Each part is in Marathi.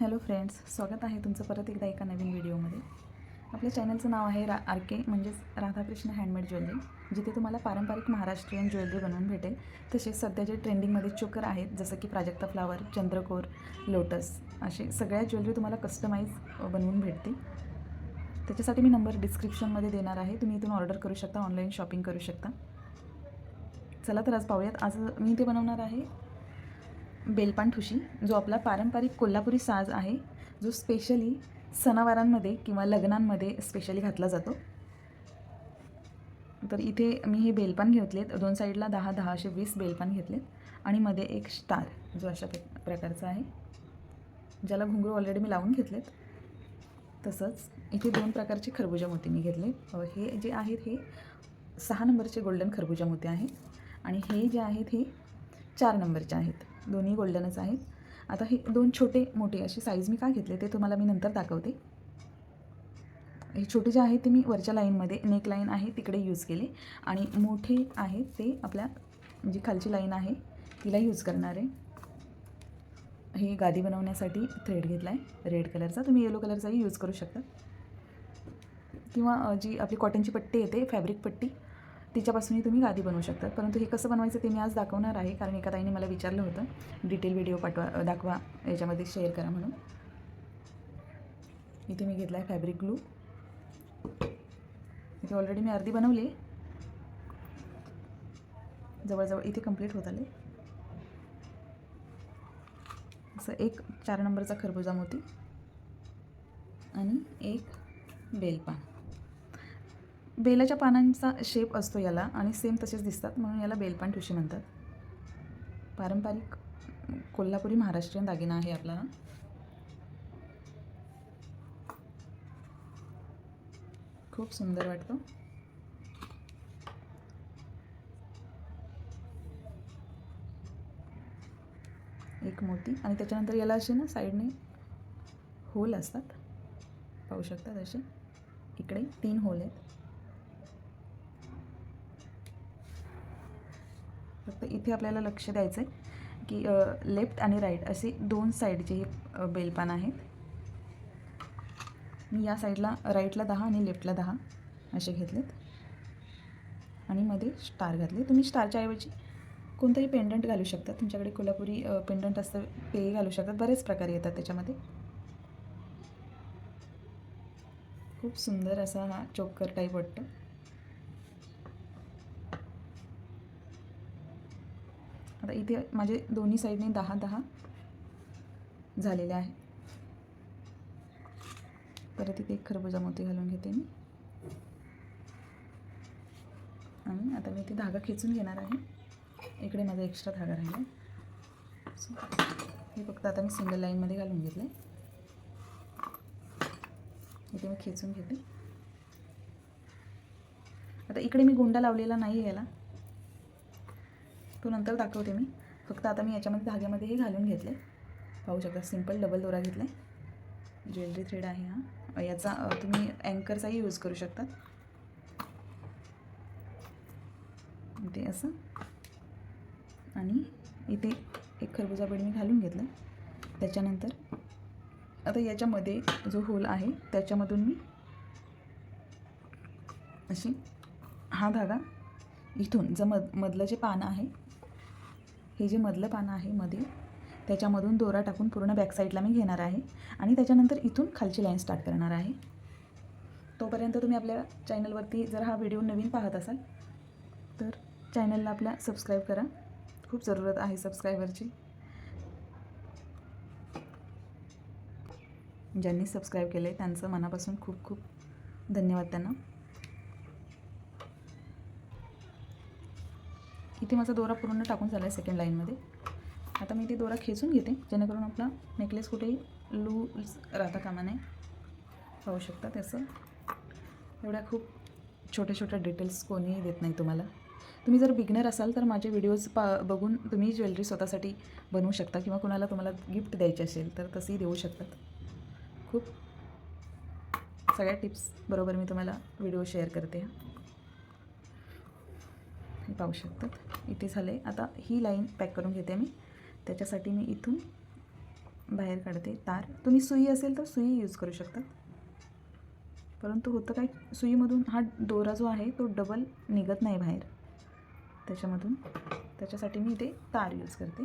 हॅलो फ्रेंड्स स्वागत आहे तुमचं परत एकदा एका नवीन व्हिडिओमध्ये. आपल्या चॅनलचं नाव आहे रा आर के म्हणजेच राधाकृष्ण हँडमेड ज्वेलरी जिथे तुम्हाला पारंपरिक महाराष्ट्रीयन ज्वेलरी बनवून भेटेल. तसेच सध्या जे ट्रेंडिंगमध्ये चोकर आहेत जसं की प्राजक्ता फ्लावर चंद्रकोर लोटस असे सगळ्या ज्वेलरी तुम्हाला कस्टमाइज बनवून भेटतील. त्याच्यासाठी मी नंबर डिस्क्रिप्शनमध्ये देणार आहे. तुम्ही इथून ऑर्डर करू शकता ऑनलाईन शॉपिंग करू शकता. चला तर आज पाहूयात. आज मी ते बनवणार आहे बेलपान ठुशी जो आपला पारंपरिक कोल्हापुरी साज आहे जो स्पेशली सणावारांमध्ये किंवा लग्नांमध्ये स्पेशली घातला जातो. तर इथे मी हे बेलपान घेतलेत. दोन साईडला दहा दहा असे वीस बेलपान घेतलेत. आणि मध्ये एक स्टार जो अशा प्र- प्रकारचा आहे ज्याला घुंगरू ऑलरेडी मी लावून घेतलेत. तसंच इथे दोन प्रकारचे खरबुजा मोती मी घेतले हे जे आहेत हे सहा नंबरचे गोल्डन खरबुजा मोती आहेत आणि हे जे आहेत हे चार नंबरचे आहेत. दोन्ही गोल्डनच आहेत. आता हे दोन छोटे मोठे अशी साईज मी का घेतले ते तुम्हाला मी नंतर दाखवते. हे छोटे जे आहेत ते मी वरच्या लाईनमध्ये नेक लाईन आहे तिकडे यूज केले. आणि मोठे आहेत ते आपल्या जी खालची लाईन आहे तिला यूज करणार आहे. हे गादी बनवण्यासाठी थ्रेड घेतला आहे रेड कलरचा तुम्ही येलो कलरचाही यूज करू शकता. किंवा जी आपली कॉटनची पट्टी येते फॅब्रिक पट्टी. तिच्यापासूनही तुम्ही गादी बनवू शकतात. परंतु हे कसं बनवायचं ते मी आज दाखवणार आहे. कारण एका ताईने मला विचारलं होतं. डिटेल व्हिडिओ पाठवा दाखवा याच्यामध्ये शेअर करा म्हणून. इथे मी घेतला आहे फॅब्रिक ग्लू इथे ऑलरेडी मी अर्धी बनवली. जवळजवळ इथे कंप्लीट होत आले. असं एक चार नंबरचा खरबुजा मोती. आणि एक बेलपान. बेलाच्या पानांचा शेप असतो याला आणि सेम तसेच दिसतात. म्हणून याला बेलपान ठुशी म्हणतात. पारंपरिक कोल्हापुरी महाराष्ट्रीयन दागिना आहे आपला खूप सुंदर वाटतो. एक मोती आणि त्याच्यानंतर याला असे ना साईडने होल असतात. पाहू शकतात असे. इकडे तीन होल आहेत फक्त इथे आपल्याला लक्ष द्यायचं आहे की लेफ्ट आणि राईट असे दोन साईडचे हे बेलपान आहेत. मी या साईडला राईटला दहा आणि लेफ्टला दहा असे घेतलेत. आणि मध्ये स्टार घातले. तुम्ही स्टारच्या ऐवजी कोणतंही पेंडंट घालू शकता. तुमच्याकडे कोल्हापुरी पेंडंट असतं ते घालू शकतात. बरेच प्रकार येतात त्याच्यामध्ये. खूप सुंदर असा हा चोकर टाईप वाटतो. आता इथे माझे दोन्ही साईडने दहा दहा झालेले आहे. परत इथे एक खरबुजा मोती घालून घेते मी. आणि आता मी इथे धागा खेचून घेणार आहे. इकडे माझा एक्स्ट्रा धागा राहिला So, हे फक्त आता मी सिंगल लाईनमध्ये घालून घेतलं आहे इथे मी खेचून घेते. आता इकडे मी गोंडा लावलेला नाही आहे याला. तो नंतर दाखवते मी. फक्त आता मी याच्यामध्ये धाग्यामध्ये हे घालून घेतले. पाहू शकता सिंपल डबल दोरा घेतला. आहे ज्वेलरी थ्रेड आहे हा. याचा तुम्ही अँकरचाही यूज करू शकतात इथे असं. आणि इथे एक खरबुजा बेड मी घालून घेतलं. त्याच्यानंतर आता याच्यामध्ये जो होल आहे त्याच्यामधून मी अशी हा धागा इथून जर मध मधलं जे पानं आहे हे जे मधलं पानं आहे मध्ये त्याच्यामधून दोरा टाकून पूर्ण बॅकसाईडला मी घेणार आहे आणि त्याच्यानंतर इथून खालची लाईन स्टार्ट करणार आहे. तोपर्यंत तुम्ही आपल्या चॅनलवरती जर हा व्हिडिओ नवीन पाहत असाल तर चॅनलला आपल्या सबस्क्राईब करा. खूप जरूरत आहे सबस्क्रायबरची ज्यांनी सबस्क्राईब केलं आहे त्यांचं मनापासून खूप खूप धन्यवाद त्यांना. इथे माझा दोरा पूर्ण टाकून झाला आहे सेकंड लाईनमध्ये आता मी ती दोरा खेचून घेते जेणेकरून आपला नेकलेस कुठेही लूज राहता कामा नये. पाहू शकता त्याचं. एवढ्या खूप छोट्या छोट्या डिटेल्स कोणीही देत नाही तुम्हाला. तुम्ही जर बिगनर असाल तर माझे व्हिडिओज पा बघून तुम्ही ज्वेलरी स्वतःसाठी बनवू शकता किंवा कुणाला तुम्हाला गिफ्ट द्यायची असेल तर तसंही देऊ शकतात. खूप सगळ्या टिप्स बरोबर मी तुम्हाला व्हिडिओ शेअर करते. हे पाहू शकतात इथे झाले आता ही लाईन पॅक करून घेते मी त्याच्यासाठी मी इथून बाहेर काढते. तार. तुम्ही सुई असेल तर सुई यूज करू शकतात परंतु होतं काय? सुईमधून हा दोरा जो आहे तो डबल निघत नाही बाहेर. त्याच्यामधून. त्याच्यासाठी मी इथे तार यूज करते.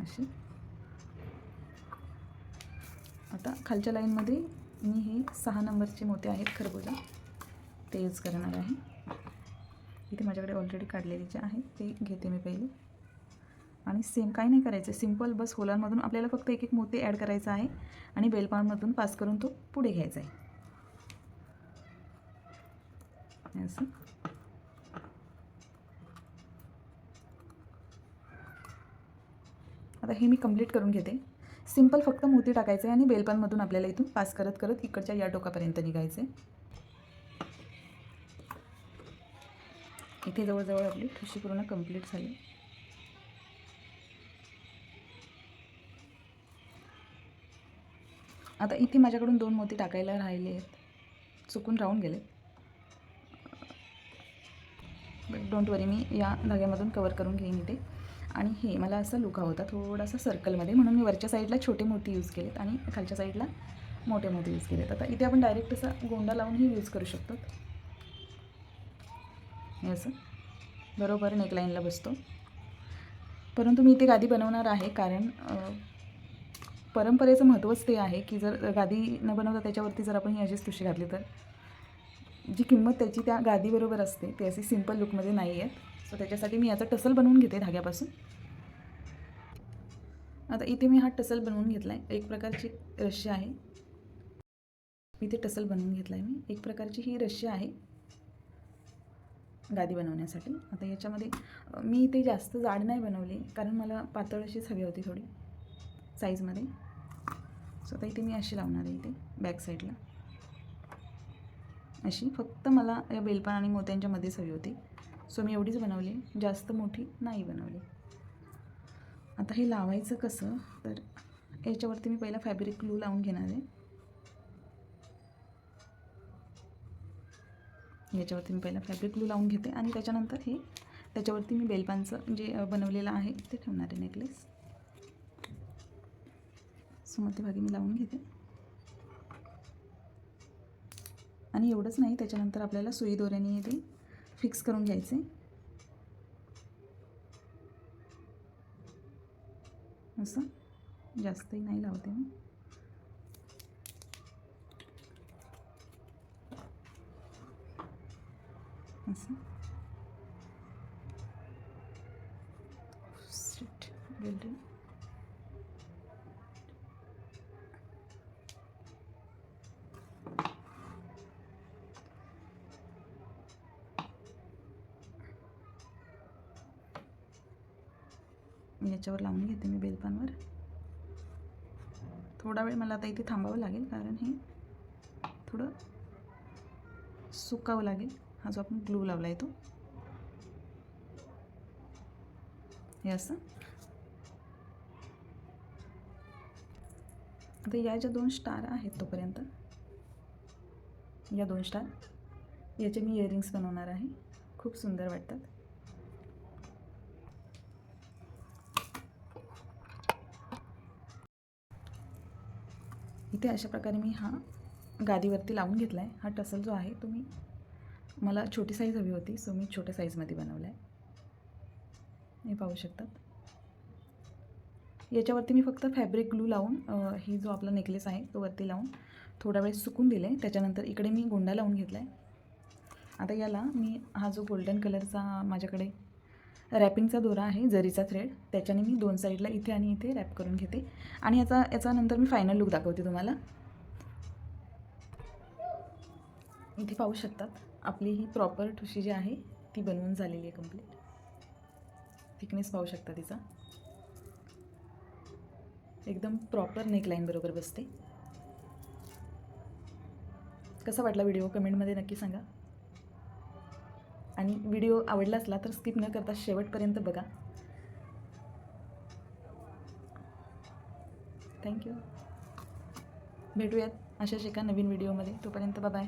अशी. आता खालच्या लाईनमध्ये मी हे सहा नंबरचे मोते आहेत खरबुजा. ते यूज करणार आहे. इथे माझ्याकडे ऑलरेडी काढलेली जे आहे ते घेते मी पहिले. आणि सेम काही नाही करायचं. सिंपल बस होलांमधून आपल्याला फक्त एक एक मोती ॲड करायचा आहे आणि बेलपानमधून पास करून तो पुढे घ्यायचा आहे. असं. आता हे मी कंप्लीट करून घेते. सिंपल फक्त मोती टाकायचं आहे आणि बेलपानमधून आपल्याला इथून पास करत करत इकडच्या या टोकापर्यंत निघायचं आहे इथे जवळजवळ आपली ठुशी पूर्ण कंप्लीट झाली. आता इथे माझ्याकडून दोन मोती टाकायला राहिले आहेत. चुकून राहून गेले बट डोंट वरी मी या धाग्यामधून कवर करून घेईन इथे. आणि हे मला असं लुका होता थोडासा सर्कलमध्ये म्हणून मी वरच्या साईडला छोटे मोती यूज केलेत आणि खालच्या साईडला मोठे मोती यूज केलेत. आता इथे आपण डायरेक्ट असा गोंडा लावूनही यूज करू शकतो. हे असं. बरोबर नेकलाईनला बसतो. परंतु मी इथे गादी बनवणार आहे कारण परंपरेचं महत्त्वच ते आहे की जर गादी न बनवता त्याच्यावरती जर आपण ही अशीच तुशी घातली तर जी किंमत त्याची त्या गादीबरोबर असते ते असे सिंपल लुकमध्ये नाही आहेत सो त्याच्यासाठी मी याचा टसल बनवून घेते धाग्यापासून. आता इथे मी हा टसल बनवून घेतला आहे एक प्रकारची रश्शी आहे. इथे टसल बनवून घेतला आहे मी. एक प्रकारची ही रश्शी आहे. गादी बनवण्यासाठी. आता याच्यामध्ये मी ते जास्त जाड नाही बनवली कारण मला पातळ अशीच हवी होती थोडी साईजमध्ये सो आता इथे मी अशी लावणार आहे इथे बॅक साईडला अशी फक्त मला या बेलपान आणि मोत्यांच्या मध्येच हवी होती. सो मी एवढीच बनवली जास्त मोठी नाही बनवली. आता हे लावायचं कसं? तर याच्यावरती मी पहिला फॅब्रिक ग्लू लावून घेणार आहे. याच्यावरती मी पहिला फॅब्रिक ग्लू लावून घेते आणि त्याच्यानंतर हे त्याच्यावरती मी बेलपानचं जे बनवलेलं आहे ते ठेवणार आहे नेकलेस सो मध्यभागी मी लावून घेते. आणि एवढंच नाही त्याच्यानंतर आपल्याला सुई दोऱ्याने ते फिक्स करून घ्यायचे. असं. जास्तही नाही लावते मी. असं. Shit, गेलं. याच्यावर लावून घेते मी बेलपानवर. थोडा वेळ मला आता इथे थांबावं लागेल कारण हे थोडं सुकावं लागेल. हा जो आपण ग्लू लावला आहे तो. हे असं. आता या ज्या दोन स्टार आहेत तोपर्यंत या दोन स्टार याचे मी इयरिंग्स बनवणार आहे. खूप सुंदर वाटतात. इथे अशा प्रकारे मी हा गादीवरती लावून घेतला आहे हा टसल जो आहे तो मी मला छोटी साईज हवी होती सो मी छोट्या साईजमध्ये बनवला आहे हे पाहू शकतात. याच्यावरती मी फक्त फॅब्रिक ग्लू लावून ही जो आपला नेकलेस आहे तो वरती लावून थोडा वेळ सुकून दिले. त्याच्यानंतर इकडे मी गोंडा लावून घेतला आहे आता याला मी हा जो गोल्डन कलरचा माझ्याकडे रॅपिंगचा दोरा आहे जरीचा थ्रेड त्याच्याने मी दोन साईडला इथे आणि इथे रॅप करून घेते. आणि याचा याचा नंतर मी फायनल लुक दाखवते तुम्हाला. इथे पाहू शकतात. आपली ही प्रॉपर ठुशी जी आहे ती बनवून झालेली आहे कंप्लीट थिकनेस पाहू शकता तिचा. एकदम प्रॉपर नेकलाईन बरोबर बसते. कसा वाटला व्हिडिओ कमेंटमध्ये नक्की सांगा. आणि व्हिडिओ आवडला असला तर स्किप न करता शेवटपर्यंत बघा. थँक्यू भेटूयात अशाच एका नवीन व्हिडिओमध्ये तोपर्यंत बाय